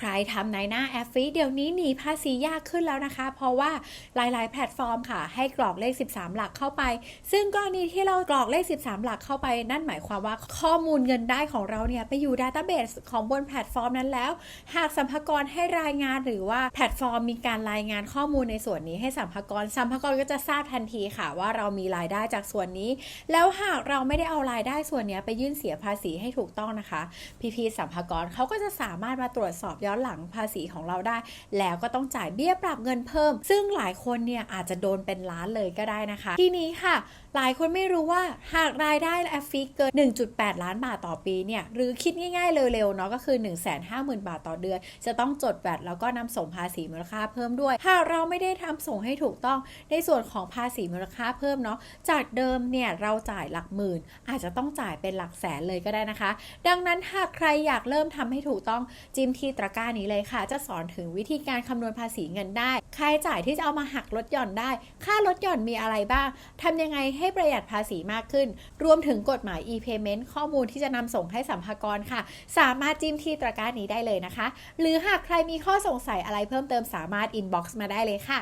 ใครทำในหน้าแอฟฟิเดี๋ยวนี้หนีภาษียากขึ้นแล้วนะคะ เพราะว่าหลาย ๆ แพลตฟอร์มค่ะ ให้กรอกเลข 13 หลักเข้าไป ซึ่งกรณีที่เรากรอกเลข 13 หลักเข้าไป นั่นหมายความว่าข้อมูลเงินได้ของเราเนี่ย ไปอยู่ดัตเตอร์เบสของบนแพลตฟอร์มนั้นแล้ว หากสัมภากระให้รายงานหรือว่าแพลตฟอร์มมีการรายงานข้อมูลในส่วนนี้ให้สัมภากระสัมภากระก็จะทราบทันทีค่ะ ว่าเรามีรายได้จากส่วนนี้ แล้วหากเราไม่ได้เอารายได้ส่วนนี้ไปยื่นเสียภาษีให้ถูกต้องนะคะพี่พีสัมภากระเขาก็จะสามารถมาตรวจสอบยอนหลังภาษีของเราได้ แล้วก็ต้องจ่ายเบี้ยปรับเงินเพิ่ม ซึ่งหลายคนเนี่ยอาจจะโดนเป็นล้านเลยก็ได้นะคะ ทีนี้ค่ะหลายคนไม่รู้ว่าหากรายได้แอฟฟิกเกิน 1.8 ล้านบาทต่อปีเนี่ย หรือคิดง่ายๆเร็วๆเนาะก็คือ 150,000 บาทต่อเดือน จะต้องจดแวดแล้วก็นำส่งภาษีมูลค่าเพิ่มด้วย หากเราไม่ได้ทำส่งให้ถูกต้องในส่วนของภาษีมูลค่าเพิ่มเนาะจากเดิมเนี่ยเราจ่ายหลักหมื่น อาจจะต้องจ่ายเป็นหลักแสนเลยก็ได้นะคะ ดังนั้นหากใครอยากเริ่มทำให้ถูกต้องจิ้มที่ตะกร้านี้เลยค่ะ จะสอนถึงวิธีการคำนวณภาษีเงินได้ค่าใช้จ่ายที่จะเอามาหักลดหย่อนได้ ค่าลดหย่อนมีอะไรบ้างทำยังไงใให้ประหยัดภาษีมากขึ้น รวมถึงกฎหมาย e-payment ข้อมูลที่จะนำส่งให้สัมภากระค่ะ สามารถจิ้มที่ตะกร้านี้ได้เลยนะคะ หรือหากใครมีข้อสงสัยอะไรเพิ่มเติมสามารถ inbox มาได้เลยค่ะ